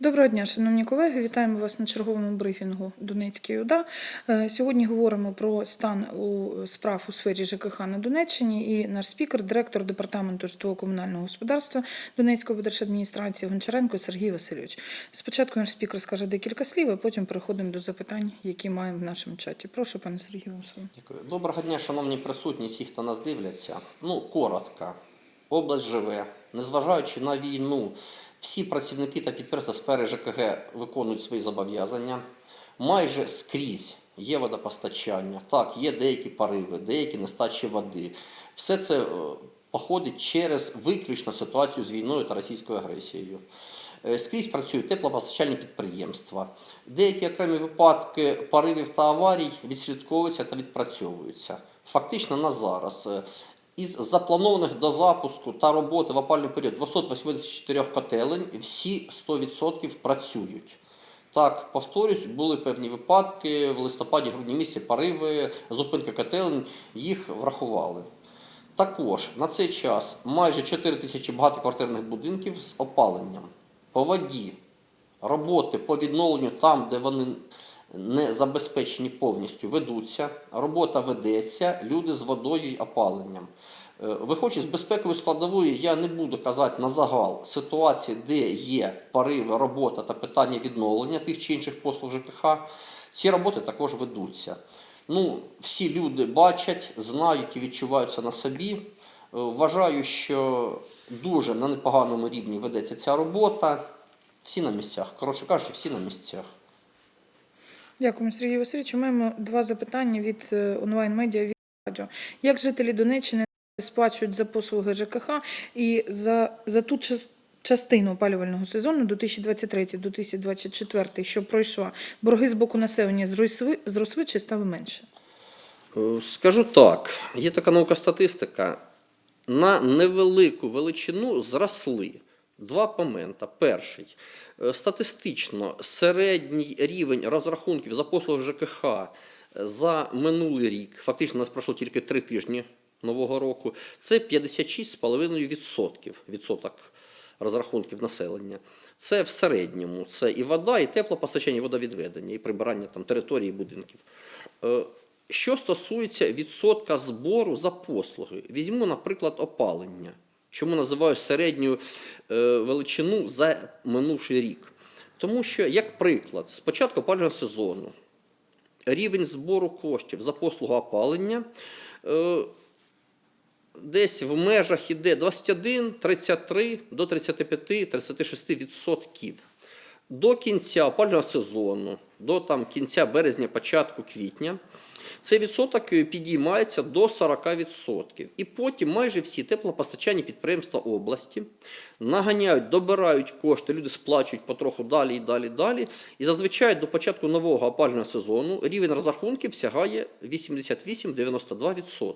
Доброго дня, шановні колеги. Вітаємо вас на черговому брифінгу Донецької ОДА. Е, Сьогодні говоримо про стан у справ у сфері ЖКХ на Донеччині. І наш спікер, директор департаменту житлово-комунального господарства Донецької держадміністрації Гончаренко Сергій Васильович. Спочатку наш спікер скаже декілька слів, а потім переходимо до запитань, які маємо в нашому чаті. Прошу, пане Сергію, вам. Дякую. Доброго дня, шановні присутні, всі, хто нас дивляться. Ну, коротко. Область живе. Незважаючи на війну, всі працівники та підприємства сфери ЖКГ виконують свої зобов'язання. Майже скрізь є водопостачання. Так, є деякі пориви, деякі нестачі води. Все це е, походить через виключно ситуацію з війною та російською агресією. Е, Скрізь працюють теплопостачальні підприємства. Деякі окремі випадки поривів та аварій відслідковуються та відпрацьовуються. Фактично на зараз. Із запланованих до запуску та роботи в опальний період 284 котелень всі 100% працюють. Так, повторюсь, були певні випадки в листопаді-грудні місяці пориви, зупинки котелень, їх врахували. Також на цей час майже 4 тисячі багатоквартирних будинків з опаленням. По воді роботи по відновленню там, де вони не забезпечені повністю, ведуться. Робота ведеться, люди з водою і опаленням. Е, Виходячи з безпекової складової, я не буду казати на загал ситуації, де є пориви, робота та питання відновлення тих чи інших послуг ЖКХ. Ці роботи також ведуться. Ну, всі люди бачать, знають і відчувають це на собі. Е, Вважаю, що дуже на непоганому рівні ведеться ця робота. Всі на місцях. Коротше кажучи, всі на місцях. Дякуємо, Сергію Васильовичу. Маємо два запитання від е, онлайн-медіа від радіо. Як жителі Донеччини сплачують за послуги ЖКХ і за, за ту час- частину опалювального сезону до 2023-2024, що пройшла, борги з боку населення зросли, зросли чи стали менше? Е, Скажу так, є така наука статистика. На невелику величину зросли два момента. Перший. Е, Статистично середній рівень розрахунків за послуги ЖКХ за минулий рік, фактично у нас пройшло тільки три тижні нового року, це 56,5% відсоток розрахунків населення. Це в середньому. Це і вода, і теплопостачання, і водовідведення, і прибирання там, території будинків. Е, Що стосується відсотка збору за послуги, візьму, наприклад, опалення. Чому називаю середню е, величину за минувший рік? Тому що, як приклад, з початку опалювального сезону рівень збору коштів за послугу опалення е, десь в межах іде 21, 33 до 35, 36 відсотків. До кінця опалювального сезону, до там, кінця березня, початку квітня, цей відсоток е, підіймається до 40%. І потім майже всі теплопостачальні підприємства області наганяють, добирають кошти, люди сплачують потроху далі і далі, далі. І зазвичай до початку нового опалювального сезону рівень розрахунків сягає 88-92%.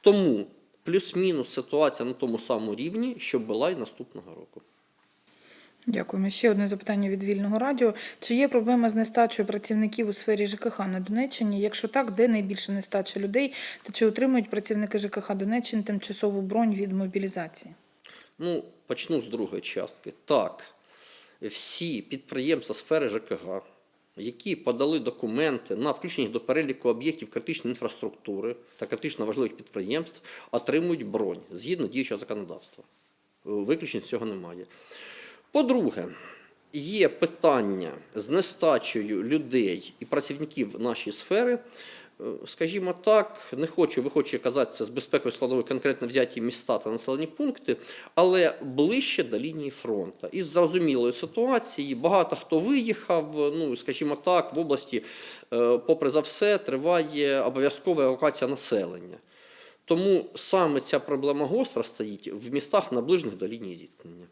Тому плюс-мінус ситуація на тому самому рівні, що була і наступного року. Дякуємо. Ще одне запитання від вільного радіо. Чи є проблема з нестачею працівників у сфері ЖКХ на Донеччині? Якщо так, де найбільше нестача людей? Та чи отримують працівники ЖКХ Донеччини тимчасову бронь від мобілізації? Ну, почну з другої частки. Так, всі підприємства сфери ЖКГ, які подали документи на включення до переліку об'єктів критичної інфраструктури та критично важливих підприємств, отримують бронь згідно діючого законодавства. Виключень цього немає. По-друге, є питання з нестачею людей і працівників нашої сфери. Е, Скажімо так, не хочу, ви хочете казати це з безпекової складової конкретно взяті міста та населені пункти, але ближче до лінії фронту. Із зрозумілої ситуації багато хто виїхав, ну скажімо так, в області, е, попри за все, триває обов'язкова евакуація населення. Тому саме ця проблема гостра стоїть в містах, наближених до лінії зіткнення.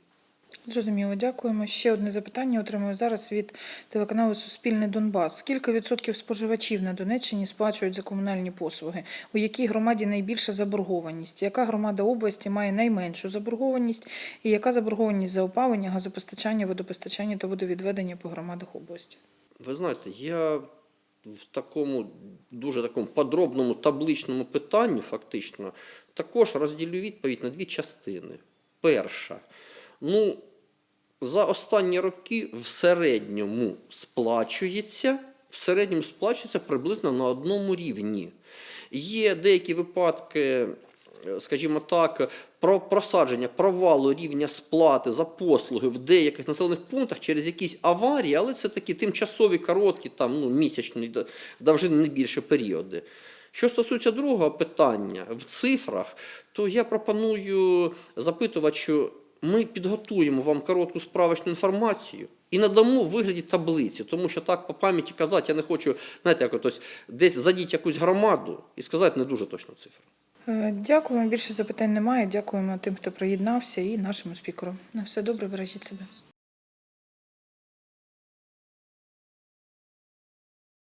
Зрозуміло, дякуємо. Ще одне запитання отримую зараз від телеканалу Суспільне Донбас. Скільки відсотків споживачів на Донеччині сплачують за комунальні послуги? У якій громаді найбільша заборгованість? Яка громада області має найменшу заборгованість? І яка заборгованість за опалення, газопостачання, водопостачання та водовідведення по громадах області? Ви знаєте, я в такому дуже такому подробному табличному питанні, фактично, також розділю відповідь на дві частини. Перша, ну, за останні роки в середньому сплачується, в середньому сплачується приблизно на одному рівні. Є деякі випадки, е, скажімо так, про просадження провалу рівня сплати за послуги в деяких населених пунктах через якісь аварії, але це такі тимчасові, короткі, там, ну, місячні, довжини не більше періоди. Що стосується другого питання в цифрах, то я пропоную запитувачу, ми підготуємо вам коротку справочну інформацію і надамо в вигляді таблиці, тому що так по пам'яті казати я не хочу, знаєте, як ось десь задіть якусь громаду і сказати не дуже точну цифру. Е, Дякуємо. Більше запитань немає. Дякуємо тим, хто приєднався, і нашому спікеру. На все добре, бережіть себе.